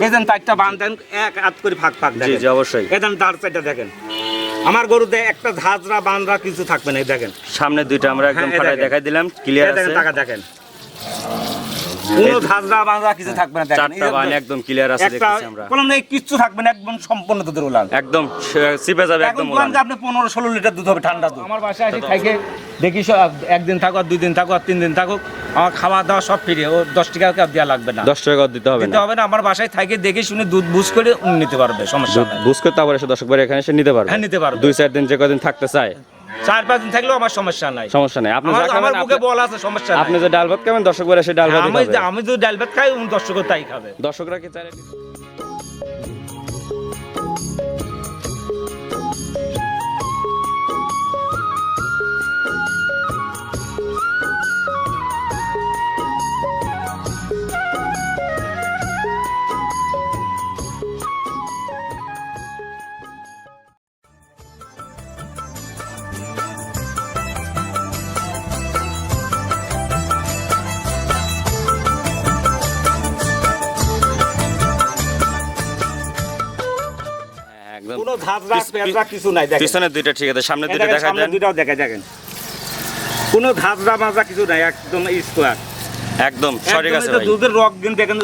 দেখেন চারটা বান দেন এক হাত করে ফাঁক ফাঁক দেখেন। জি অবশ্যই। এখান দাঁড় চারটা দেখেন। আমার গরুতে একটা ঝাঁঝরা বানরা কিছু থাকবে না দেখেন। সামনে দুইটা আমরা একদম হ্যাঁ, ফাটাই দেখাই দিলাম ক্লিয়ার আছে। দেখেন। কোনো বানরা কিছু থাকবে না চারটা বান একদম ক্লিয়ার আছে দেখতেছি আমরা। বললাম না কিচ্ছু থাকবে না একদম সম্পূর্ণ দুধের উলান। একদম স- চিপে যাবে একদম উলান। যে আপনি পনেরো ষোলো লিটার দুধ হবে ঠান্ডা দুধ। আমার বাসায় এসে খাইকে দেখি একদিন থাকো আর দুই দিন থাকো আর তিন দিন থাকুক আমার খাওয়া দাওয়া সব ফ্রি ও দশ টাকা দেওয়া লাগবে না। দশ টাকা দিতে হবে দিতে হবে না আমার বাসায় থাকে দেখে শুনে দুধ বুঝ করে নিতে পারবে সমস্যা দুধ বুঝ করতে আবার এসে দর্শক এখানে এসে নিতে পারবে। হ্যাঁ, নিতে পারবে। দুই চার দিন যে কদিন থাকতে চায় চার পাঁচ দিন থাকলেও আমার সমস্যা নাই। সমস্যা নাই। আপনি আমার আপনি- বল আছে সমস্যা নাই। আপনি যে ডাল ভাত খাবেন দর্শক বলে সেই ডাল ভাত আমি আমি যদি ডাল ভাত খাই দর্শকও দর্শক তাই খাবে। দর্শকরা কি চাইলে একদম। কোনো ঝাঁঝরা পেঁচড়া কিছু নাই দেখেন। পিছনে দুইটা ঠিক আছে সামনে দুইটা দেখা সামনে দুইটাও দেখা দেখেন। কোনো ঝাঁঝরা মাজা কিছু নাই একদম স্কোয়ার একদম সঠিক আছে ভাই। দুধের রক কিন্তু দেখেন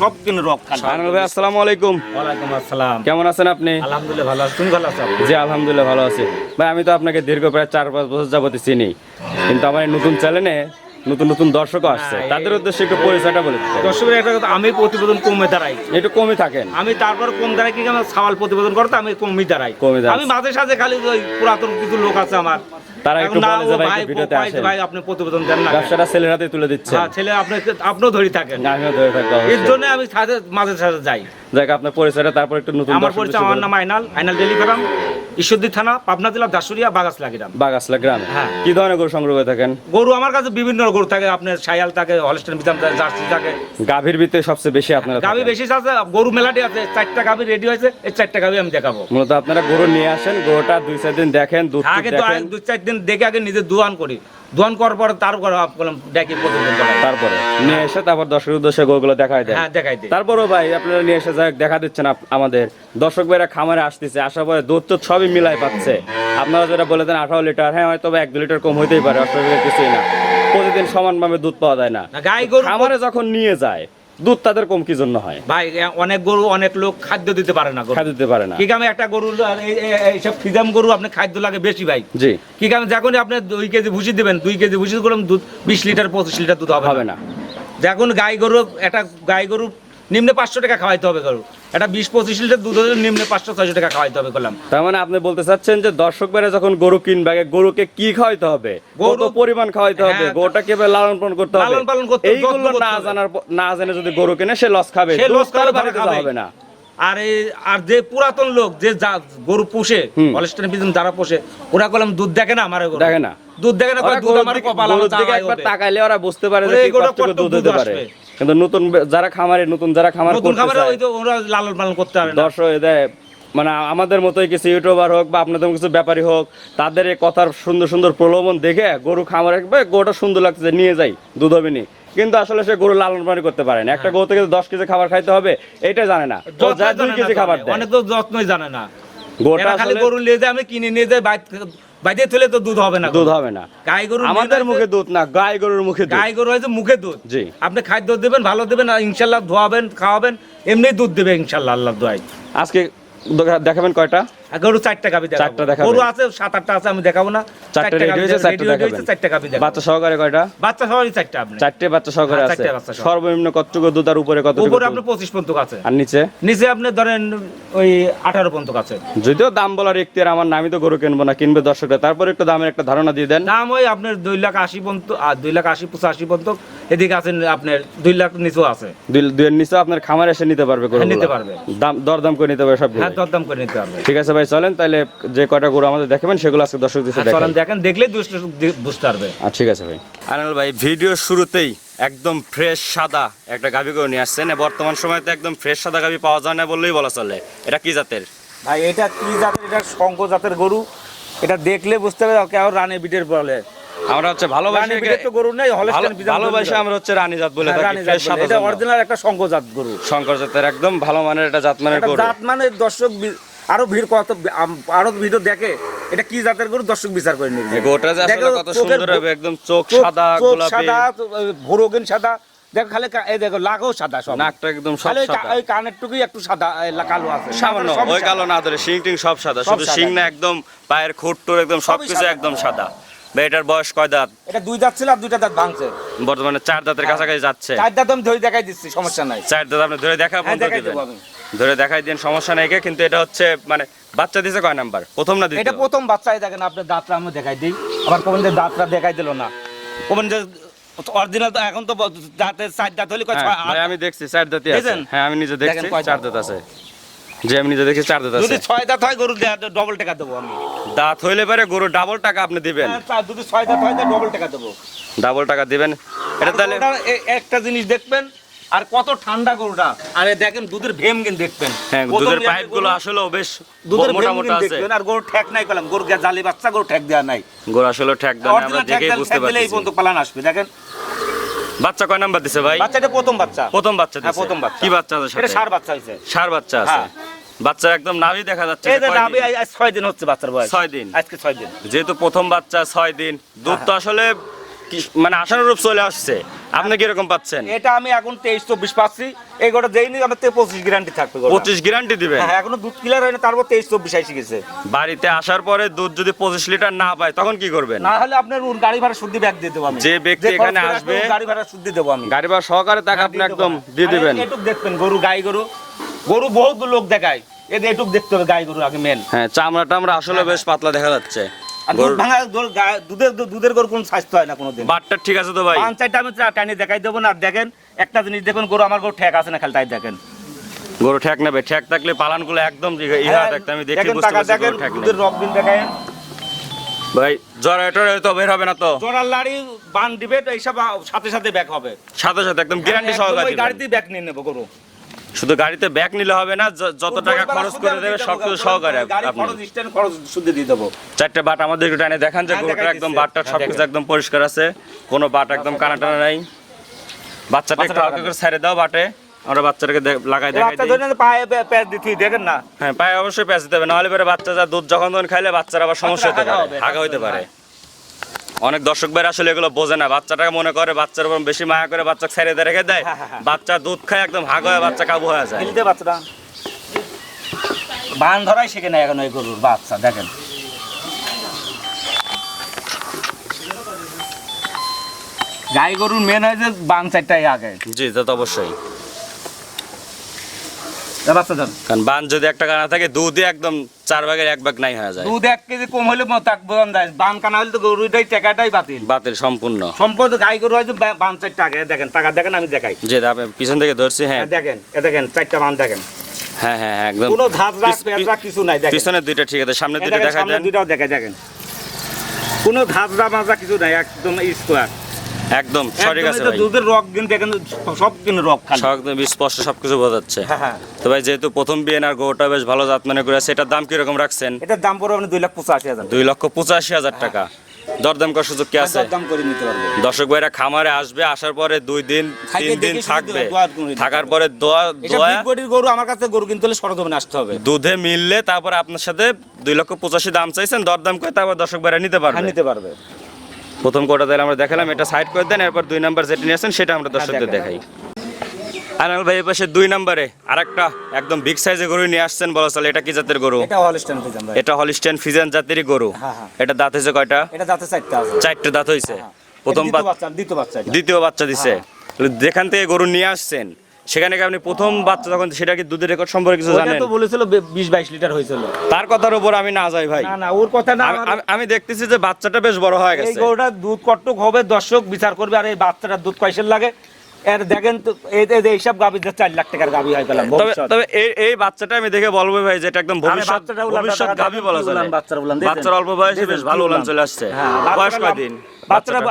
সব কিন্তু রক খান। ভাই আসসালামু আলাইকুম। ওয়ালাইকুম আসসালাম। কেমন আছেন আপনি? আলহামদুলিল্লাহ ভালো আছি। তুমি ভালো আছো জি আলহামদুলিল্লাহ ভালো আছি। ভাই আমি তো আপনাকে দীর্ঘ প্রায় চার পাঁচ বছর যাবত চিনি। কিন্তু আমার নতুন চ্যানেলে নতুন নতুন দর্শকও আসছে। তাদের উদ্দেশ্যে একটু পরিচয়টা বলে দর্শকের একটা কথা আমি প্রতিবেদন কমে দাঁড়াই। একটু কমই থাকেন। আমি তারপর কম দাঁড়াই কি আমার সওয়াল প্রতিবেদন করতে আমি কমই দাঁড়াই। দাঁড়ান। আমি মাঝে সাঝে খালি ওই পুরাতন কিছু লোক আছে আমার। তারা একটু বলে যে ভাই ভাই ভিডিওতে আসেন। ভাই আপনি প্রতিবেদন দেন না ব্যবসাটা ছেলের হাতে তুলে দিচ্ছেন। হ্যাঁ ছেলে আপনি আপনিও ধরি থাকেন। আমিও ধরে থাকব এর জন্য আমি সাথে মাঝে সাঝে যাই। যাক আপনার পরিচয়টা তারপর একটু নতুন আমার পরিচয় আমার নাম আইনাল। আইনাল ডেলিভারাম ঈশ্বরদী থানা পাবনা জেলা দাসুরিয়া বাগাসলা গ্রাম। বাগাসলা গ্রাম। হ্যাঁ। কি ধরনের গরু সংগ্রহ করে থাকেন? গরু আমার কাছে বিভিন্ন গরু থাকে আপনার শায়াল থাকে হলস্টেন থাকে জার্সি থাকে। গাভীর ভিতরে সবচেয়ে বেশি আপনারা গাভী বেশি আছে গরু মেলাটি আছে চারটা গাভী রেডি হয়েছে এই চারটা গাভী আমি দেখাবো। মূলত আপনারা গরু নিয়ে আসেন গরুটা দুই চার দিন দেখেন দুধ আগে তো দেখেন। দু চার দিন দেখে আগে নিজে দুয়ান করি। দোয়ান করার পর তারপর বললাম দেখাই। তারপরে? নিয়ে এসে তারপর দর্শকের উদ্দেশ্যে গোগুলো দেখায় দেয় হ্যাঁ দেখাই দেয় তারপরও ভাই আপনারা নিয়ে এসে যাই দেখা দিচ্ছেন আমাদের। দর্শক ভাইরা খামারে আসতেছে আসার পরে দুধ তো সবই মিলাই পাচ্ছে। আপনারা যেটা বলে দেন আঠারো লিটার হ্যাঁ হয়তো এক দু লিটার কম হইতেই পারে অসুবিধা কিছুই না। প্রতিদিন সমানভাবে দুধ পাওয়া যায় না। না, গাই গরু খামারে যখন নিয়ে যায় দুধ তাদের কম কি জন্য হয়। ভাই অনেক গরু অনেক লোক খাদ্য দিতে পারে না খাদ্য দিতে পারে না। কি কামে একটা গরু এই- এই- এইসব ফিজাম গরু আপনি খাদ্য লাগে বেশি ভাই। জি। কি কামে যখনই আপনি দুই কেজি ভুসি দিবেন দুই কেজি ভুসি করলাম দুধ বিশ লিটার পঁচিশ লিটার দুধ হবে না। যখন গাই গরু একটা গাই গরু নিম্নে পাঁচশো টাকা খাওয়াইতে হবে গরু। একটা বিশ পঁচিশ লিটার দুধ হলে নিম্নে পাঁচশো ছয়শো টাকা খাওয়াইতে হবে করলাম তার মানে আপনি বলতে চাচ্ছেন যে দর্শক ভাইরা যখন গরু কিনবে গরুকে কি খাওয়াইতে হবে? কত গরু- পরিমাণ খাওয়াইতে হবে? হ্যাঁ, গরুটা কীভাবে লালন পালন করতে হবে। লালন পালন করতে এইগুলো না জানার না জেনে যদি গরু কিনে সে লস খাবে। সে লস খাবে। হবে না। আর আর যে পুরাতন লোক যে গরু পোষে হুম। হলস্টেন বিজন যারা পোষে ওরা কলম দুধ দেখে না আমার দেখে না। দুধ দেখে না দুধ আমার কপাল আমার তাকাইলে ওরা বুঝতে পারে যে কত দুধ দিতে পারে। কিন্তু নতুন যারা খামারে নতুন যারা খামার নতুন করতে চায়, ওরা লালন পালন করতে পারে দর্শক এদের মানে আমাদের মতোই কিছু ইউটিউবার হোক বা আপনাদের কিছু ব্যাপারী হোক তাদের এই কথার সুন্দর সুন্দর প্রলোভন দেখে গরু খামারে ভাই গরুটা সুন্দর লাগছে নিয়ে যাই দুধ হবে নি। কিন্তু আসলে সে গরু লালন পালন করতে পারে না। একটা গরু থেকে দশ কেজি খাবার খাইতে হবে এটা জানে না। যা দুই কেজি খাবার দেয়। অনেক তো যত্নই জানে না। এরা খালি গরু নিয়ে যায় আমি কিনে নিয়ে যাই বাইরে তুলে তো দুধ হবে না দুধ হবে না। গাই গরু আমাদের মুখে দুধ না গাই গরুর মুখে গাই গরু হয়েছে মুখে দুধ। জি। আপনি খাদ্য দেবেন ভালো দেবেন ইনশাল্লাহ ধোয়াবেন খাওয়াবেন এমনি দুধ দেবে ইনশাল্লাহ আল্লাহ দোয়াই আজকে দেখাবেন কয়টা? গরু চারটা গাবি চারটা। গরু আছে সাত আটটা আছে আমি দেখাবো না। চারটে রেডি হয়েছে চারটে দেখাবেন চারটা গাবি দেখাবো। বাচ্চা সহকারে কয়টা? বাচ্চা সবারই চারটা আপনি। চারটে বাচ্চা সহকারে হ্যাঁ, আছে। সহকারে। সর্বনিম্ন কতটুকু দুধ আর উপরে কতটুকু উপরে পঁচিশ পর্যন্ত আছে। আর নিচে? নিচে আপনি ধরেন ওই আঠারো পর্যন্ত আছে। যদিও দাম বলার এখতিয়ার আমার নামই তো গরু কিনবো না কিনবে দর্শকরা। তারপর একটু দামের একটা ধারণা দিয়ে দেন। দাম ওই আপনার দুই লাখ আশি পর্যন্ত আর দুই লাখ আশি পঁচাশি পর্যন্ত। এদিকে আছেন আপনার দুই লাখ নিচেও আছে। দুই দুইয়ের নিচে আপনার খামার এসে নিতে পারবে গরু নিতে পারবে। দাম দরদাম করে নিতে পারবে সব হ্যাঁ দরদাম করে নিতে পারবে। ঠিক আছে ভাই চলেন তাহলে যে কয়টা গরু আমাদের দেখাবেন সেগুলো আজকে দর্শক দিতে হ্যাঁ, চলেন দেখেন দেখলেই দুষ্ট বুঝতে পারবে। আর ঠিক আছে ভাই। আনাল ভাই ভিডিও শুরুতেই একদম ফ্রেশ সাদা একটা গাভি গরু নিয়ে আসছেন। আর বর্তমান সময় তো একদম ফ্রেশ সাদা গাভি পাওয়া যায় না বললেই বলা চলে। এটা কি জাতের? ভাই এটা কি জাতের? এটা শঙ্খ জাতের গরু। এটা দেখলে বুঝতে পারবে কেউ রানে বিটের বলে। আমরা হচ্ছে ভালোবাসি রানী বিটের তো গরু নেই ভালোবাসি আমরা হচ্ছে রানী জাত বলে হ্যাঁ, থাকি রানী জাত ফ্রেশ সাদা এটা অরিজিনাল একটা সংঘজাত গরু। শঙ্কর জাতের একদম ভালো মানের একটা জাত মানের গরু। জাত মানে দর্শক আরও ভিড় কত আরও ভিডিও দেখে এটা কি জাতের গরু? দর্শক বিচার করে নিবে। এই যে আসলে কত সুন্দর হবে একদম চোখ সাদা গোলাপি। সাদা ভোরগিন সাদা। দেখো খালি এই দেখো লাগাও সাদা সব। নাকটা একদম সব সাদা। ওই কানের টুকুই একটু সাদা কালো আছে। সামান্য ওই কালো না ধরে শিং টিং সব সাদা। শুধু সিং শিং না একদম পায়ের খুঁট টুর একদম সবকিছু একদম সাদা। ভাই এটার বয়স কয় দাঁত? এটা দুই দাঁত ছিল আর দুইটা দাঁত ভাঙছে। বর্তমানে চার দাঁতের কাছাকাছি যাচ্ছে। চার দাঁত আমি ধরে দেখাই দিচ্ছি সমস্যা নাই। চার দাঁত আপনি ধরে দেখা হ্যাঁ বন্ধ দিবেন। ধরে দেখাই দেন সমস্যা নাই কিন্তু এটা হচ্ছে মানে বাচ্চা দিছে কয় নাম্বার? প্রথম না এটা প্রথম বাচ্চাই দেখেন আপনার দাঁতটা আমি দেখাই দিই। আবার কবেন যে দাঁতটা দেখাই দিল না। কবেন যে অরিজিনাল তো এখন তো দাঁতের চার দাঁত হলে কয় হ্যাঁ, আমি দেখছি চার দাঁতই আছে। হ্যাঁ আমি নিজে দেখছি চার? দাঁত আছে। যে আমি নিজে দেখছি চার দাঁত আছে। যদি ছয় দাঁত হয় গরু ডবল টাকা দেবো আমি। দাঁত হইলে পারে গরু ডাবল টাকা আপনি দিবেন। যদি ছয় দাঁত ডবল টাকা দেবো। ডাবল টাকা দিবেন। এটা তাহলে একটা জিনিস দেখবেন আর কত ঠান্ডা গরুটা। আরে দেখেন দুধের ভেম কিন্তু দেখবেন। হ্যাঁ দুধের পাইপগুলো গরু, আসলেও বেশ দুধের মোটা ভেম মোটা কিন্তু আছে। দেখবেন আর গরু ঠেক নাই পেলাম গরু জালি বাচ্চা গরু ঠেক দেওয়া নাই। গরু আসলে ঠেক দেয় আমরা বুঝতে এই পর্যন্ত পালান আসবে দেখেন। বাচ্চা কয় নাম্বার দিছে ভাই? বাচ্চাটা প্রথম বাচ্চা। প্রথম বাচ্চা হ্যাঁ দিছে। প্রথম বাচ্চা। কি বাচ্চা আছে এটা সার বাচ্চা হইছে। সার বাচ্চা আছে। হ্যাঁ। বাচ্চা একদম নাভি দেখা যাচ্ছে এই যে নাভি আজ 6 দিন হচ্ছে বাচ্চার বয়স। 6 দিন। আজকে 6 দিন। যেহেতু প্রথম বাচ্চা 6 দিন। দুধ তো আসলে মানে আশানুরূপ চলে আসছে। আপনি কীরকম পাচ্ছেন? এটা আমি এখন তেইশ চব্বিশ পাচ্ছি। এই গোটা যেই নিয়ে আমার পঁচিশ গ্যারান্টি থাকবে পঁচিশ গ্যারান্টি দিবেন? হ্যাঁ এখনও দুধ ক্লিয়ার হয়নি তারপর তেইশ চব্বিশ আইসি গেছে। বাড়িতে আসার পরে দুধ যদি পঁচিশ লিটার না পায় তখন কি করবেন? না হলে আপনার গাড়ি ভাড়া শুদ্ধি ব্যাগ দিয়ে দেবো আমি। যে ব্যক্তি এখানে আসবে, গাড়ি ভাড়া শুদ্ধি দেবো আমি। গাড়ি বা সহকারে তাকে আপনি একদম দিয়ে দিবেন। এটুক দেখবেন গরু গাই গরু। গরু বহুত লোক দেখায়। এদের এটুক দেখতে হবে গাই গরু আগে মেন হ্যাঁ চামড়া টামড়া আসলে বেশ পাতলা দেখা যাচ্ছে। ভাঙা গরু দুধের দুধের গরু কোন স্বাস্থ্য হয় না কোনোদিন। বাটটা ঠিক আছে তো ভাই। পাঁচ চারটা আমি টাইনে দেখাই দেবো না। আর দেখেন একটা জিনিস দেখুন গরু আমার গরু ঠেক আছে না খালি তাই দেখেন। গরু ঠেক নেবে। ঠেক থাকলে পালানগুলো একদম ইহা- ইহা থাকতে আমি দেখে হ্যাঁ, বুঝতে পারছি গরু ঠেক দুধের রক দিন দেখায়। ভাই জ্বর এটার তো বের হবে না তো? লাড়ি বান দিবে তো এইসব সাথে সাথে ব্যাক হবে। সাথে সাথে একদম গ্যারান্টি সহকারে গাড়িতেই ব্যাক নিয়ে নেব গরু। শুধু গাড়িতে ব্যাগ নিলে হবে না যত টাকা খরচ করে দেবে সবকিছু সহকারে আপনি খরচ স্ট্যান্ড দিয়ে দেবো। চারটে বাট আমাদের একটু টানে দেখান যে হ্যাঁ, গরুটা একদম বাটটা হ্যাঁ, সবকিছু একদম পরিষ্কার আছে কোনো বাট একদম কানা টানা নাই। বাচ্চাটা একটু হালকা করে ছেড়ে দাও বাটে আমরা বাচ্চাটাকে লাগাই দেখাই পায়ে প্যাচ দিতে দেখেন না? হ্যাঁ পায়ে অবশ্যই প্যাঁচ দিতে হবে নাহলে পরে বাচ্চা যা দুধ যখন তখন খাইলে বাচ্চার আবার সমস্যা হতে পারে হাগা হইতে। পারে। অনেক দর্শক ভাই আসলে এগুলো বোঝে না। বাচ্চাটাকে মনে করে বাচ্চার উপর বেশি মায়া করে বাচ্চা ছেড়ে দিয়ে রেখে দেয়। হ্যাঁ, হ্যাঁ, হ্যাঁ। বাচ্চা দুধ খায় একদম হাগ হয়ে বাচ্চা কাবু হয়ে যায়। বাচ্চাটা। বান ধরাই শেখে না এখন ওই গরুর বাচ্চা দেখেন। গাই গরুর মেন হয় যে বান চারটাই আগে। জি তা তো অবশ্যই। বাচ্চা কারণ বান যদি একটা কানা থাকে দুধই একদম চার ভাগের এক ভাগ নাই হয়ে যায়। দুধ এক কেজি কম হলে তাক বোঝান যায় বান কানা হলে তো গরুটাই টাকাটাই বাতিল। বাতিল সম্পূর্ণ। সম্পদ গাই গরু হয় যে বা- বান চারটা আগে দেখেন টাকা দেখেন আমি দেখাই। যে আপনি পিছন থেকে ধরছি হ্যাঁ। দেখেন এ দেখেন চারটা বান দেখেন। হ্যাঁ হ্যাঁ হ্যাঁ, একদম। কোনো ধাপ রাখ কিছু নাই দেখেন। পিছনে দুইটা ঠিক আছে সামনে দুইটা দেখা দেন। দুইটাও দেখে দেখেন। কোনো ধাপড়া মাজা কিছু নাই একদম স্কোয়ার একদম সঠিক আছে ভাই। দুধের রক কিন্তু দেখেন সব কিন্তু রক খালি। সব স্পষ্ট সবকিছু বোঝা যাচ্ছে। হ্যাঁ হ্যাঁ। তো ভাই যেহেতু প্রথম বিয়ে আর গরুটা বেশ ভালো জাত মানে করে আছে, এটার দাম কীরকম রাখছেন? এটার দাম পড়বে আপনি দুই লাখ পঁচাশি হাজার। দুই লক্ষ পঁচাশি হাজার টাকা। দরদাম করার সুযোগ কি আছে? দাম করে নিতে পারবে। দর্শক ভাইরা খামারে আসবে আসার পরে দুই দিন তিন দিন থাকবে। থাকার পরে দোয়া বডির গরু আমার কাছে গরু কিনতে হলে সরজমিনে আসতে হবে। দুধে মিললে তারপরে আপনার সাথে দুই লক্ষ পঁচাশি দাম চাইছেন দরদাম করে তারপর দর্শক ভাইরা নিতে হ্যাঁ পারবে নিতে পারবে। প্রথম কোটা তাহলে আমরা দেখালাম এটা সাইড করে দেন এরপর দুই নাম্বার যেটা নিয়েছেন সেটা আমরা দর্শকদের হ্যাঁ, দেখাই। আনাল ভাই পাশে দুই নাম্বারে আরেকটা একদম বিগ সাইজের গরু নিয়ে আসছেন বলা চলে এটা কি জাতের গরু? এটা হলস্টাইন ফিজান এটা হলিস্টেন ফিজান জাতেরই গরু। হ্যাঁ, হ্যাঁ। এটা দাঁত হয়েছে কয়টা? এটা যাতে চারটা আছে। চারটে দাঁত হয়েছে। হ্যাঁ। প্রথম দ্বিতীয় বাচ্চা দ্বিতীয় বাচ্চা দ্বিতীয় বাচ্চা দিছে। যেখান থেকে গরু নিয়ে আসছেন সেখানে আপনি প্রথম বাচ্চা যখন সেটা কি দুধের রেকর্ড সম্পর্কে কিছু জানেন? তো বলেছিল 20 22 লিটার হয়েছিল। তার কথার উপর আমি না যাই ভাই। না না ওর কথা না আমি- দেখতেছি যে বাচ্চাটা বেশ বড় হয়ে গেছে। এই গরুটা দুধ কতক হবে দর্শক বিচার করবে আর এই বাচ্চাটার দুধ কয়সের লাগে? এর দেখেন তো এই- এই- এইসব গাভি চার লাখ টাকার গাভি হয় পেলাম তবে তবে এই বাচ্চাটা আমি দেখে বলব ভাই যেটা একদম ভবিষ্যৎ ভবিষ্যৎ গাভী বলা উলান বাচ্চার বাচ্চার অল্প বয়সে বেশ ভালো উলান? চলে আসছে। হ্যাঁ, বয়স কয়দিন?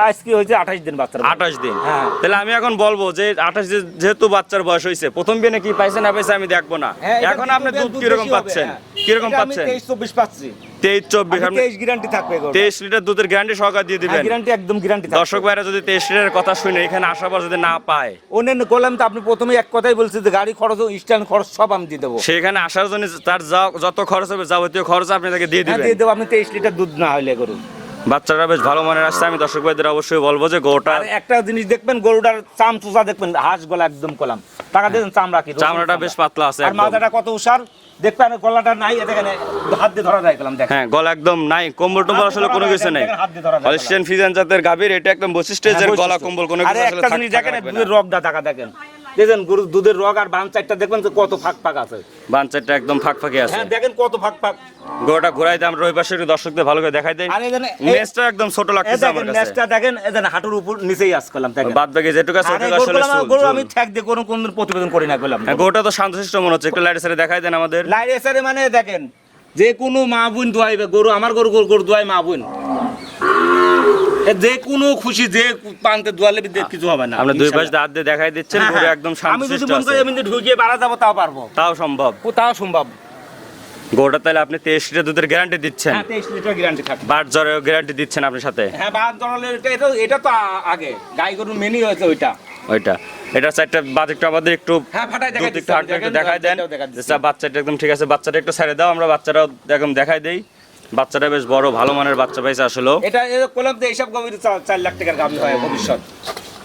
আজকে হয়েছে আঠাশ দিন বাচ্চার আঠাশ দিন। হ্যাঁ। তাহলে আমি এখন বলব যে আঠাশ দিন যেহেতু বাচ্চার বয়স হয়েছে প্রথম বিয়ে কি পাইছে না পাইছে আমি দেখব না। হ্যাঁ, এখন আপনি দুধ কীরকম পাচ্ছেন। কীরকম এটা পাচ্ছেন? তেইশ চব্বিশ পাচ্ছি। তেইশ চব্বিশ তেইশ গ্যারান্টি থাকবে তেইশ লিটার দুধের গ্যারান্টি সহকার দিয়ে দিবেন। গ্যারান্টি একদম গ্যারান্টি দর্শক ভাইরা যদি তেইশ লিটার কথা শুনে এখানে আসার পর যদি না পায়। অন্যান্য করলাম তো আপনি প্রথমে এক কথাই বলছি যে গাড়ি খরচ স্ট্যান্ড খরচ সব আমি দিয়ে দেবো। সেখানে আসার জন্য তার যত খরচ হবে যাবতীয় খরচ আপনি তাকে দিয়ে হ্যাঁ দিবেন। দিয়ে দেবো আপনি তেইশ লিটার দুধ না হলে গরু। বাচ্চারা বেশ ভালো মানের আসছে। আমি দর্শক ভাইদের অবশ্যই বলব যে আর একটা জিনিস দেখবেন গরুটার চাম চুষা দেখবেন হাঁস গলা একদম কলাম। টাকা দিয়েছেন চামড়া কি চামড়াটা বেশ পাতলা আছে আর মাথাটা কত উষার দেখবেন গলাটা নাই হাত দিয়ে ধরা যায় দেখেন। হ্যাঁ গলা একদম নাই কম্বল টম্বল আসলে কোনো কিছু নেই। হলিস্টিয়ান ফিজান জাতের গাভীর এটা একদম বৈশিষ্ট্য যে গলা কম্বল কোনো কিছু আসলে থাক- না। রগটা টাকা দেখেন। দেখেন গরুর দুধের রগ আর বান চারটা দেখবেন যে কত ফাঁক ফাঁক আছে। বাঞ্চারটা একদম ফাঁক ফাঁকে আছে। হ্যাঁ দেখেন কত ফাঁক ফাঁক। গোটা ঘুরাই দাম রবি পাশে একটু দর্শকদের ভালো করে দেখাই দেয় আর এখানে নেসটা একদম ছোট এই লাগতেছে আমার কাছে। নেসটা দেখেন এই দেখেন হাঁটুর উপর নিচেই আস করলাম দেখেন। বাদ বাকি যেটুকু আছে ওটুকু আসলে গরু। আমি ঠ্যাক দিয়ে কোনো কোন প্রতিবেদন করি না করলাম হ্যাঁ, গোটা তো শান্তশিষ্ট মনে হচ্ছে একটু লাইট সাইডে দেখাই দেন আমাদের। লাইট এসারে মানে দেখেন যে কোনো মা বোন দোয়াইবে গরু আমার গরু গরু দোয়াই মা বোন। যে কোনো খুশি যে দোয়ালে কিছু হবে না। আপনি দুই পাশ দাঁত দিয়ে দেখাই দিচ্ছেন হ্যাঁ, পুরো হ্যাঁ। একদম আমি যদি মন করি ঢুকিয়ে বাড়া যাব তাও পারব। তাও সম্ভব। ও তাও সম্ভব। গোটা তাহলে আপনি তেইশ লিটার দুধের গ্যারান্টি দিচ্ছেন। হ্যাঁ তেইশ লিটার গ্যারান্টি থাকবে। বাট জ্বরের গ্যারান্টি দিচ্ছেন আপনার সাথে। হ্যাঁ বাদ জড়ালে এটা এটা তো আগে। গাই গরুর মেনি হয়েছে ওইটা। ওইটা। এটা চারটা বাজেটটা আমাদের একটু হ্যাঁ ফাটাই দেখাই দেন। যে বাচ্চাটা একদম ঠিক আছে বাচ্চাটা একটু ছেড়ে দাও আমরা বাচ্চারাও একদম দেখাই দেই। বাচ্চাটা বেশ বড় ভালো মানের বাচ্চা পাইছে আসলে। এটা করলাম যে এইসব গভীর চার লাখ টাকার গাভি হয় ভবিষ্যৎ।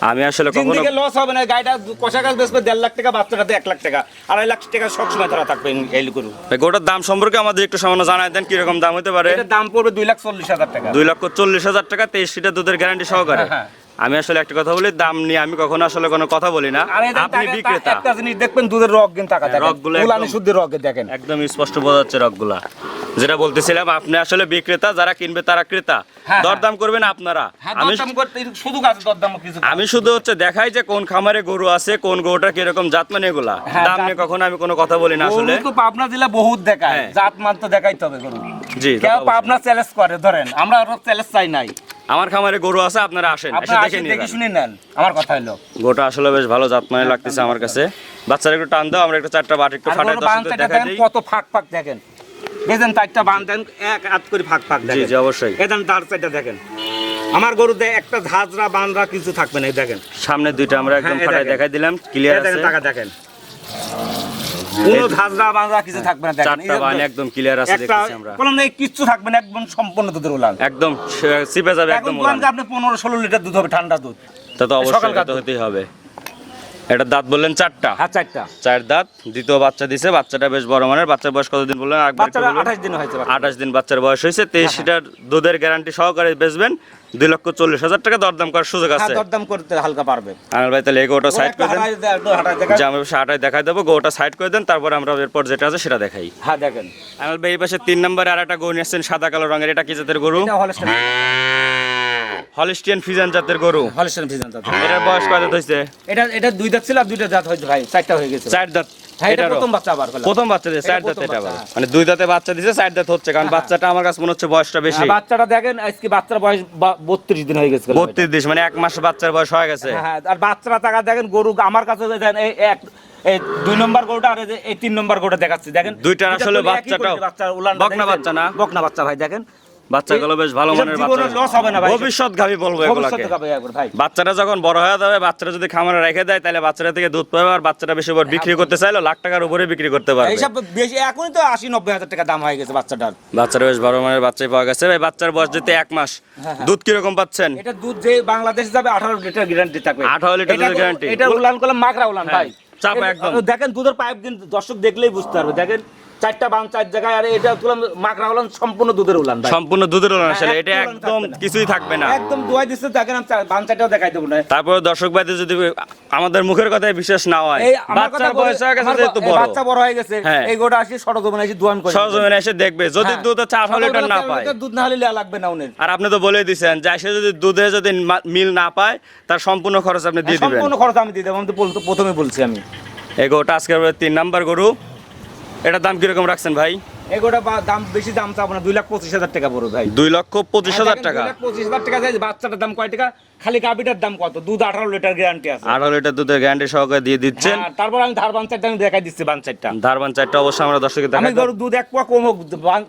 আমি আসলে কখনো লস হবে না গাড়িটা কষা গাছ বেসবে দেড় লাখ টাকা বাচ্চাটাতে এক লাখ টাকা। আড়াই লাখ টাকা সবসময় ধরা থাকবে এই গরু গোটার দাম সম্পর্কে আমাদের একটু সামান্য জানাই দেন কীরকম দাম হতে পারে? দাম পড়বে দুই লাখ চল্লিশ হাজার টাকা। দুই লক্ষ চল্লিশ হাজার টাকা তেইশ লিটার দুধের গ্যারান্টি সহকারে। হ্যাঁ, আমি আসলে একটা কথা বলি দাম নিয়ে আমি কখনো আসলে কোনো কথা বলি না। আপনি বিক্রেতা। একটা জিনিস দেখবেন দুধের রগ কিন্তু টাকা রগগুলো উলানি একদম- শুদ্ধি রগ দেখেন। একদম স্পষ্ট বোঝা যাচ্ছে রকগুলা যেটা বলতেছিলাম আপনি আসলে বিক্রেতা যারা কিনবে তারা ক্রেতা। হ্যাঁ, দরদাম করবেন আপনারা। হ্যাঁ আমি শুধু দরদাম কিছু আমি শুধু হচ্ছে দেখাই যে কোন খামারে গরু আছে কোন গরুটা কীরকম জাত মানে এগুলা। হ্যাঁ, দাম নিয়ে কখনো আমি কোনো কথা বলি না আসলে। পাবনা জেলা বহুত দেখায় হ্যাঁ। জাত মান তো দেখাইতে হবে গরু। জি কেউ পাবনা চ্যালেঞ্জ করে ধরেন আমরা ওর চ্যালেঞ্জ চাই নাই। আমার খামারে গরু আছে আপনারা আসেন এসে দেখে নিয়ে দেখে শুনে নেন আমার কথা হলো। গোটা আসলে বেশ ভালো জাত মানে লাগতেছে আমার কাছে। বাচ্চারা একটু টান দাও আমরা একটু চারটা বাট একটু আর ফাটাই দেখেন কত ফাঁক ফাঁক দেখেন। দেখেন চারটা বান দেন এক হাত করে ফাঁক ফাঁক দেখেন। জি অবশ্যই। এদেন চারটা দেখেন। আমার গরুতে একটা ঝাঁঝরা বানরা কিছু থাকবে না দেখেন। সামনে দুইটা আমরা একদম হ্যাঁ, দেখেন। দেখাই দিলাম ক্লিয়ার আছে। টাকা দেখেন। কোনো ঝাঁঝরা বানরা কিছু থাকবে না দেখেন। চারটা বান একদম ক্লিয়ার আছে দেখতেছি আমরা। বললাম না এই কিচ্ছু থাকবে না একদম সম্পূর্ণ দুধের উলান। একদম চিপে যাবে একদম উলান। আপনি পনেরো ষোলো লিটার দুধ হবে ঠান্ডা দুধ। তা তো অবশ্যই। হতেই হবে। এটা দাঁত বললেন চারটা? হ্যাঁ চারটা। চার দাঁত দ্বিতীয় বাচ্চা দিছে বাচ্চাটা বেশ বড় মানের বাচ্চার বয়স কতদিন বললেন। আঠাশ দিন হয়েছে আঠাশ দিন বাচ্চার বয়স হয়েছে তেইশ লিটার দুধের গ্যারান্টি সহকারে বেচবেন দুই লক্ষ চল্লিশ হাজার টাকা দরদাম করার সুযোগ হ্যাঁ আছে। দরদাম করতে হালকা পারবে। আনাল ভাই তাহলে এগোটা সাইড করে দেন হাঁটায় হাঁটায় যে আমরা আটায় দেখাই দেবো গোটা সাইড করে দেন তারপর আমরা এরপর যেটা আছে সেটা দেখাই। হ্যাঁ দেখেন। আনাল ভাই এই পাশে তিন নম্বরে আর একটা গরু নিয়ে সাদা কালো রঙের এটা কি জাতের গরু? হলিস্টিয়ান ফিজান জাতের গরু। হলস্টেন ফিজান দাদা এটার বয়স কত দাঁত হয়েছে এটা এটা দুই দাঁত ছিল আর দুইটা দাঁত হয়েছে ভাই চারটা হয়ে গেছে। চার দাঁত। হ্যাঁ এটা প্রথম বাচ্চা আবার। প্রথম বাচ্চা দিয়েছে চার দাঁত এটা আবার। মানে দুই দাঁতে বাচ্চা দিয়েছে চার দাঁত হচ্ছে। কারণ বাচ্চাটা আমার কাছে মনে হচ্ছে বয়সটা বেশি। হ্যাঁ, বাচ্চাটা দেখেন আজকে বাচ্চার বয়স বত্রিশ দিন হয়ে গেছে। বত্রিশ দিন মানে এক মাস বাচ্চার বয়স হয়ে গেছে। হ্যাঁ আর বাচ্চারা টাকা দেখেন গরু আমার কাছে দেখেন এই এক এই দুই নম্বর গরুটা আর এই তিন নম্বর গরুটা দেখাচ্ছি। দেখেন দুইটা আসলে তো একই বাচ্চাটাও কোয়ালিটির বাচ্চা, উলানটা বকনা বাচ্চা না? বকনা বাচ্চা ভাই দেখেন। বাচ্চাগুলো বেশ ভালো মানের বাচ্চা। ভবিষ্যৎ বলব এগুলাকে। বাচ্চারা যখন বড় হয়ে যাবে বাচ্চারা যদি খামারে রেখে দেয় তাহলে বাচ্চারা থেকে দুধ পাবে আর বাচ্চারা বেশি বিক্রি করতে চাইলো লাখ টাকার উপরে বিক্রি করতে পারবে। এইসব বেশি এখনই তো আশি নব্বই হাজার টাকা দাম হয়ে গেছে বাচ্চাটার। বাচ্চারা বেশ বড় মানের বাচ্চাই পাওয়া গেছে। ভাই বাচ্চার বয়স যদি এক মাস। হ্যাঁ, হ্যাঁ। দুধ কীরকম পাচ্ছেন? এটা দুধ যে বাংলাদেশ যাবে আঠারো লিটার গ্যারান্টি থাকবে। 18 লিটার guarantee। এটা উলান করলাম মাকড়া উলান হ্যাঁ, ভাই। চাপা একদম। দেখেন দুধের পাইপ দিন দর্শক দেখলেই বুঝতে পারবে। দেখেন চারটা বান চার জায়গায় আর এটা তুলাম মাকড়া উলান সম্পূর্ণ দুধের উলান সম্পূর্ণ দুধের ওলান আসলে হ্যাঁ, এটা একদম কিছুই থাকবে না। একদম দুয়াই দিচ্ছে দেখেন আমি বান চারটাও দেখাই দেবো না। তারপর দর্শক ভাইদের যদি আমাদের মুখের কথায় বিশ্বাস না হয় বাচ্চার বয়স হয়ে গেছে যেহেতু বড়। বাচ্চা বড় হয়ে গেছে হ্যাঁ। এই গোটা আসি সরজমিনে আসি দোয়ান করে সরজমিনে এসে দেখবে যদি হ্যাঁ। দুধ হচ্ছে আঠারো লিটার না পায়। দুধ না হলে লেয়া লাগবে না উনি আর আপনি তো বলে দিছেন যে সে যদি দুধে যদি মিল না পায় তার সম্পূর্ণ খরচ আপনি দিয়ে দিবেন। সম্পূর্ণ খরচ আমি দিয়ে দেবো আমি তো প্রথমে বলছি আমি। এই গরুটা আজকের তিন নাম্বার গরু এটার দাম কীরকম রাখছেন ভাই? দাম বেশি দাম চাবো না দুই লাখ পঁচিশ হাজার টাকা পড়বে ভাই। দুই লক্ষ পঁচিশ হাজার টাকা? পঁচিশ হাজার টাকা বাচ্চাটার দাম কয় টাকা? খালি গাভিটার দাম কত? দুধ আঠারো লিটার গ্যারান্টি আছে। আঠারো লিটার দুধের গ্যারান্টি সহকারে দিয়ে দিচ্ছেন। হ্যাঁ, তারপর আমি ধার বাঞ্চারটা আমি দেখাই দিচ্ছি বাঞ্চারটা ধারবান চারটা অবশ্যই আমরা দর্শকের আমি গরু দুধ এক পোয়া কম হোক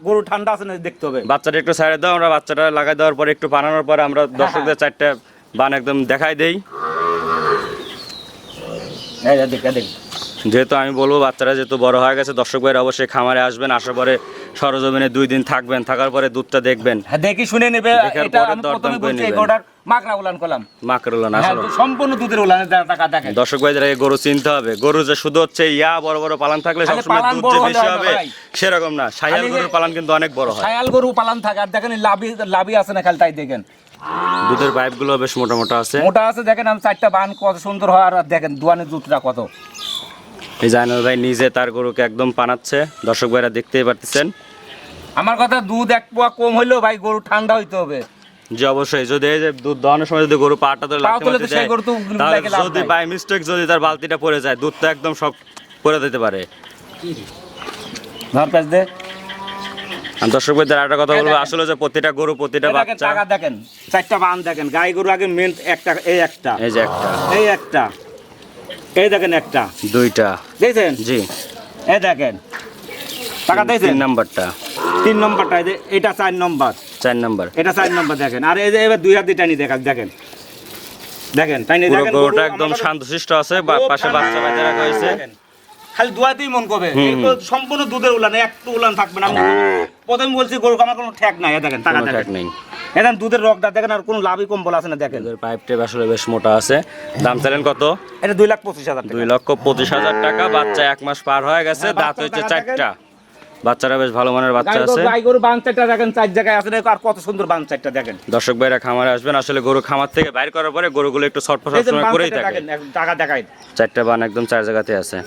গরু ঠান্ডা আছে না দেখতে হবে। বাচ্চাটা একটু সাইডে দাও আমরা বাচ্চাটা লাগাই দেওয়ার পরে একটু বানানোর পরে আমরা দর্শকদের চারটা বান একদম দেখাই দেই। দেখ। যেহেতু আমি বলব বাচ্চারা যেহেতু বড় হয়ে গেছে দর্শক ভাইরা অবশ্যই খামারে আসবেন আসার পরে সরজমিনে দুই দিন থাকবেন থাকার পরে দুধটা দেখবেন। হ্যাঁ দেখি শুনে নেবে হ্যাঁ, দর্শক ভাইদের গরু চিনতে হবে গরু যে শুধু হচ্ছে ইয়া বড় বড় পালান থাকলে সবসময় দুধ যে বেশি হবে হবে সেরকম না। গরুর পালান কিন্তু অনেক বড় হয়। গরু পালান থাকে আর দেখেন এই লাভি লাভি আছে না খালি তাই দেখেন। দুধের পাইপগুলো বেশ মোটা মোটা আছে। মোটা আছে দেখেন আমি চারটা বান কত সুন্দর হয় আর দেখেন দুয়ানের দুধটা কত। এই জাইনুল ভাই নিজে তার গরুকে একদম পানাচ্ছে। দর্শক ভাইরা দেখতেই পারতেছেন। আমার কথা দুধ এক পোয়া কম হইলেও ভাই গরু ঠান্ডা হইতে হবে। যে অবশ্যই। যদি এই যে দুধ দহনের সময় যদি গরু পাটা ধরে লাগতে তো তো তাহলে যদি বাই মিস্টেক যদি তার বালতিটা পড়ে যায় দুধটা একদম সব পরে দিতে পারে। ধর প্যাচ দে। দর্শক ভাইদের একটা কথা বলব। আসলে যে প্রতিটা গরু প্রতিটা বাচ্চা দেখেন। চারটা বান দেখেন। গাই গরু আগে মেন একটা এই একটা। এই যে একটা। এই একটা। এই দেখেন একটা। দুইটা। দেখছেন? জি। এই দেখেন। টাকা দেখছেন নাম্বারটা। তিন নম্বরটা এটা চার নম্বর। চার নম্বর। এটা চার নম্বর দেখেন। আর এই যে এবার দুই হাত দিয়ে টানি দেখান দেখেন। দেখেন টানি দেখেন। গরুটা গরু একদম শান্তশিষ্ট আছে পাশে বাচ্চা বাচ্চা রাখা হয়েছে। দেখেন। খালি দুয়াতেই মন করবে। সম্পূর্ণ দুধের উলান একটু উলান থাকবে না। প্রথমে বলছি গরু আমার কোনো ঠেক নাই দেখেন টাকা দেখেন। নেই। এখন দুধের রকটা দেখেন আর কোনো লাভই কম্বল আছে না দেখেন। পাইপ টেপ আসলে বেশ মোটা আছে। দাম চাইলেন কত? এটা দুই লাখ পঁচিশ হাজার টাকা। দুই লক্ষ পঁচিশ হাজার টাকা। বাচ্চা এক মাস পার হয়ে গেছে। হ্যাঁ, দাঁত টাকা চারটা। বাচ্চারা বেশ ভালো মানের বাচ্চা আছে। গাই গরু বান চারটা দেখেন চার জায়গায় আছে আর কত সুন্দর বান চারটা দেখেন। দর্শক ভাইরা খামারে আসবেন। আসলে গরু খামার থেকে বাইর করার পরে গরুগুলো একটু ছটফট সময় করেই থাকে। টাকা দেখাই। চারটা বান একদম চার জায়গাতে আছে।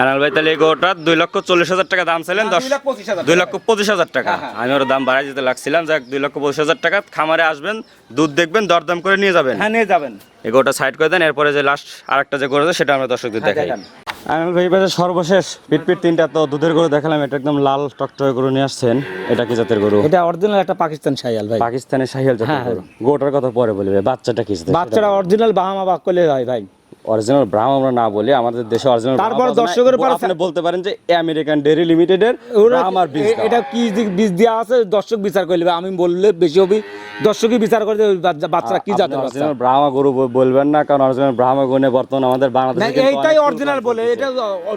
আনাল ভাই তাহলে এই গরুটা দুই লক্ষ চল্লিশ হাজার টাকা দাম চাইলেন দশ দুই লাখ দুই লক্ষ পঁচিশ হাজার টাকা। হ্যাঁ, হ্যাঁ। আমি ওর দাম বাড়াই দিতে লাগছিলাম যাক দুই লক্ষ পঁচিশ হাজার টাকা খামারে আসবেন দুধ দেখবেন দরদাম করে নিয়ে যাবেন। হ্যাঁ নিয়ে যাবেন। এই গরুটা সাইড করে দেন এরপরে যে লাস্ট আরেকটা যে গরু আছে সেটা আমরা দর্শকদের হ্যাঁ, দেখাই। আনাল ভাই এবারে সর্বশেষ পিটপিট তিনটা তো দুধের গরু দেখালাম এটা একদম লাল টকটকে গরু নিয়ে আসছেন। এটা কি জাতের গরু? এটা অরিজিনাল একটা পাকিস্তান শাইয়াল ভাই। পাকিস্তানের শাহিয়াল জাতের গরু। গরুটার কথা পরে বলবে বাচ্চাটা কি বাচ্চাটা অরিজিনাল বাহামা বাক করলে হয় ভাই। অরিজিনাল ব্রাহ্ম আমরা না বলি আমাদের দেশে অরিজিনাল তারপর দর্শকের উপর- আপনি বলতে পারেন যে আমেরিকান ডেরি লিমিটেডের ওরা আমার বীজ এটা কি বীজ দেওয়া আছে? দর্শক বিচার করবে আমি বললে বেশি হবে। দর্শকই বিচার করে বাচ্চা- বাচ্চারা কি জাতের বাচ্চা? অরিজিনাল ব্রাহ্মা গরু বলবেন না কারণ অরিজিনাল ব্রাহ্মা গরু বর্তমানে আমাদের বাংলাদেশে এইটাই অরিজিনাল বলে। এটা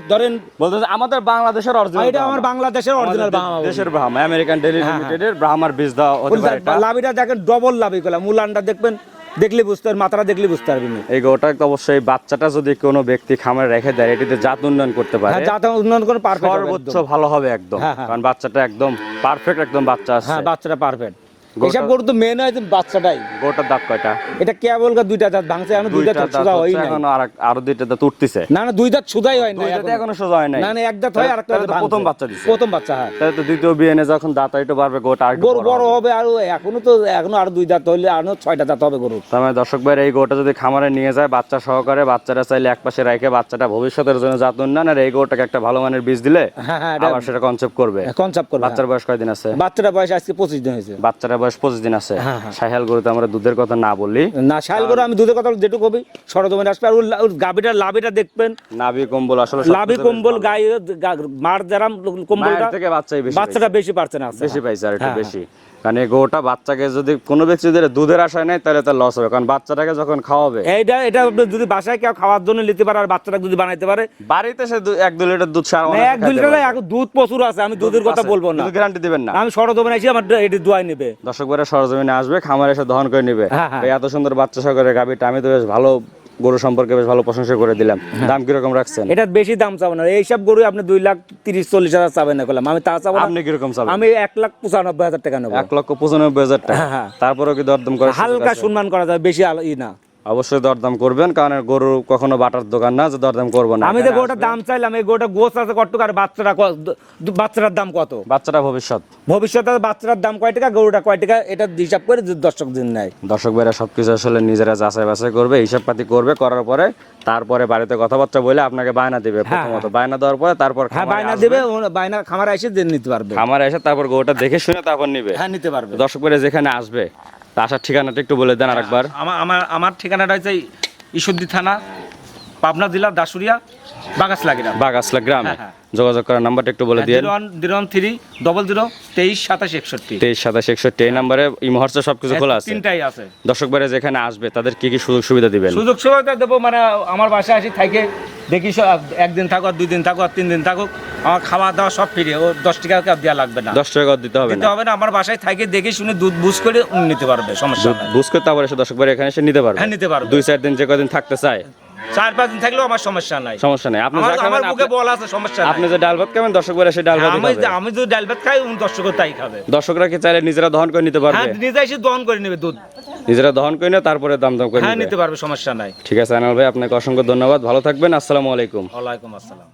ধরেন বলতে আমাদের বাংলাদেশের অরিজিনাল এটা আমার বাংলাদেশের অরিজিনাল বাহামা দেশের ব্রাহ্মা আমেরিকান ডেরি হ্যাঁ, লিমিটেডের ব্রাহ্মার বীজ দেওয়া হতে পারে লাভিটা দেখেন ডবল লাভই করলাম। মুলানটা দেখবেন দেখলে বুঝতে পারবেন মাথাটা দেখলে বুঝতে পারবেন এই গোটা তো অবশ্যই বাচ্চাটা যদি কোনো ব্যক্তি খামারে রেখে দেয় এটিতে জাত উন্নয়ন করতে পারে। জাত উন্নয়ন করে পারফেক্ট সর্বোচ্চ ভালো হবে একদম হ্যাঁ, হ্যাঁ। কারণ বাচ্চাটা একদম পারফেক্ট একদম বাচ্চা আছে। হ্যাঁ বাচ্চাটা পারফেক্ট এইসব গরু তো মেন হয় যে বাচ্চাটাই। দাঁত কয়টা? এটা কেবল দুইটা দাঁত ভাঙছে এখন দুইটা দাঁত সুদা হয় আর আরও দুইটা দাঁত উঠতেছে। না না দুই দাঁত সুদাই হয় না দুই দাঁতে এখনও। সোজা হয় না না এক দাঁত হয় আর একটা প্রথম বাচ্চা দিছে। প্রথম বাচ্চা হ্যাঁ। তাহলে তো দ্বিতীয় যখন দাঁত একটু বাড়বে গোটা আর গরু বড় হবে। আর এখনও তো এখনও আর দুই দাঁত হইলে আরও ছয়টা দাঁত হবে গরু তার মানে দর্শক ভাইয়ের এই গোটা যদি খামারে নিয়ে যায় বাচ্চা সহকারে বাচ্চারা চাইলে এক পাশে রেখে বাচ্চাটা ভবিষ্যতের জন্য জাত উন্নয়ন আর এই গোটাকে একটা ভালো মানের বীজ দিলে হ্যাঁ হ্যাঁ আবার সেটা কনসেপ্ট করবে। কনসেপ্ট করবে বাচ্চার বয়স কয়দিন আছে? হ্যাঁ। বাচ্চাটা বয়স আজকে পঁচিশ দিন হয়েছে। বাচ্চারা বয়স পঁচিশ দিন আছে। হ্যাঁ, হ্যাঁ। গরুতে আমরা দুধের কথা না বলি। না সাহেল গরু আমি দুধের কথা যেটুকু হবি সরদমে আসবে। আর ওর গাবিটা লাভিটা দেখবেন। নাভি কম্বল আসলে লাভি কম্বল। গায়ে মার যারাম কম্বলটা থেকে বাচ্চাই বেশি বাচ্চাটা বেশি পারছে না বেশি পাইছে আর একটু হ্যাঁ, বেশি। কারণ এই গরুটা বাচ্চাকে যদি কোনো ব্যক্তি যদি দুধের আশায় নেয় তাহলে তার লস হবে। কারণ বাচ্চাটাকে যখন খাওয়াবে এইটা এটা আপনি যদি বাসায় কেউ খাওয়ার জন্য নিতে পারে আর বাচ্চাটা যদি বানাইতে পারে বাড়িতে সে দু- এক দু লিটার দুধ সারা না, এক দুই লিটার এখন দুধ প্রচুর আছে আমি দুধের কথা বলব না। গ্যারান্টি দিবেন না। আমি সরদমে এসে আমার এটি দোয়াই নেবে। দর্শক ভাইরা সরজমিনে আসবে খামারে এসে দহন করে নিবে। হ্যাঁ, হ্যাঁ। এই এত সুন্দর বাচ্চা সহকারে গাবিটা আমি তো বেশ ভালো গরু সম্পর্কে বেশ ভালো প্রশংসা করে দিলাম। হ্যাঁ। দাম কীরকম রাখছেন? এটা বেশি দাম চাবো না। এইসব গরু আপনি দুই লাখ তিরিশ চল্লিশ হাজার চাবেন না করলাম আমি তা চাবো আপনি কীরকম চাবেন? আমি এক লাখ পঁচানব্বই হাজার টাকা নেব। এক লক্ষ পঁচানব্বই হাজার টাকা। হ্যাঁ, হ্যাঁ। তারপরেও কি দরদম করে হালকা সম্মান করা যায় বেশি আল- ই না। অবশ্যই দরদাম করবেন কারণ গরু কখনো বাটার দোকান না যে দরদাম করব না। আমি যে গোটার দাম চাইলাম এই গোটা গোছ আছে কত টাকা আর বাচ্চারা ক- বাচ্চাটার দাম কত? বাচ্চাটা ভবিষ্যৎ। ভবিষ্যতে বাচ্চাটার দাম কয় টাকা গরুটা কয় টাকা এটা হিসাব করে দর্শক দিন নেয়। দর্শক ভাইরা সবকিছু আসলে নিজেরা যাচাই বাছাই করবে হিসাব পাতি করবে করার পরে তারপরে বাড়িতে কথাবার্তা বলে আপনাকে বায়না দিবে প্রথমত। বায়না দেওয়ার পরে তারপর হ্যাঁ বায়না দিবে বায়না খামার এসে দিয়ে নিতে পারবে। খামারে এসে তারপর গরুটা দেখে শুনে তারপর নিবে। হ্যাঁ নিতে পারবে। দর্শক ভাইরা যেখানে আসবে তা আসার ঠিকানাটা একটু বলে দেন আরেকবার। আমার আমার আমার ঠিকানাটা হচ্ছে ঈশ্বরদী থানা, পাবনা জেলা দাসুরিয়া বাগাসলা গ্রাম। বাগাসলা গ্রামে। হ্যাঁ, যোগাযোগ করার নাম্বারটা একটু বলে দিয়ে জিরো থ্রি ডবল জিরো তেইশ সাতাশ একষট্টি। তেইশ সাতাশ একষট্টি এই নাম্বারে ইমহর্স সবকিছু খোলা আছে। তিনটাই আছে। দর্শক যেখানে আসবে তাদের কি কি সুযোগ সুবিধা দিবেন? সুযোগ সুবিধা দেবো মানে আমার বাসায় আসি থাকে দেখি একদিন থাকুক দুই দিন থাকুক তিন দিন থাকুক আমার খাওয়া দাওয়া সব ফিরে ও দশ টাকা দেওয়া লাগবে না। দশ টাকা দিতে হবে দিতে হবে না আমার বাসায় থাকে দেখে শুনে দুধ বুঝ করে নিতে পারবে সমস্যা বুঝ করে তারপরে এসে দর্শক এখানে এসে নিতে পারবে। হ্যাঁ, নিতে পারবে। দুই চার দিন যে কদিন থাকতে চায় চার পাঁচ দিন থাকলেও আমার সমস্যা নাই। সমস্যা নাই। আপনি আমার মুখে বল আছে সমস্যা আপনি যে ডাল ভাত খাবেন দর্শক ভাইরা সে ডাল ভাত আমি আমি যদি ডাল ভাত খাই দর্শক তাই খাবে। দর্শকরা কি চাইলে নিজেরা দহন করে নিতে পারবে? হ্যাঁ নিজে এসে দহন করে নেবে দুধ। নিজেরা দহন করে না তারপরে দাম দাম করে হ্যাঁ নিতে পারবে সমস্যা নাই। ঠিক আছে আনাল ভাই আপনাকে অসংখ্য ধন্যবাদ। ভালো থাকবেন আসসালামু আলাইকুম। ওয়ালাইকুম আসসালাম।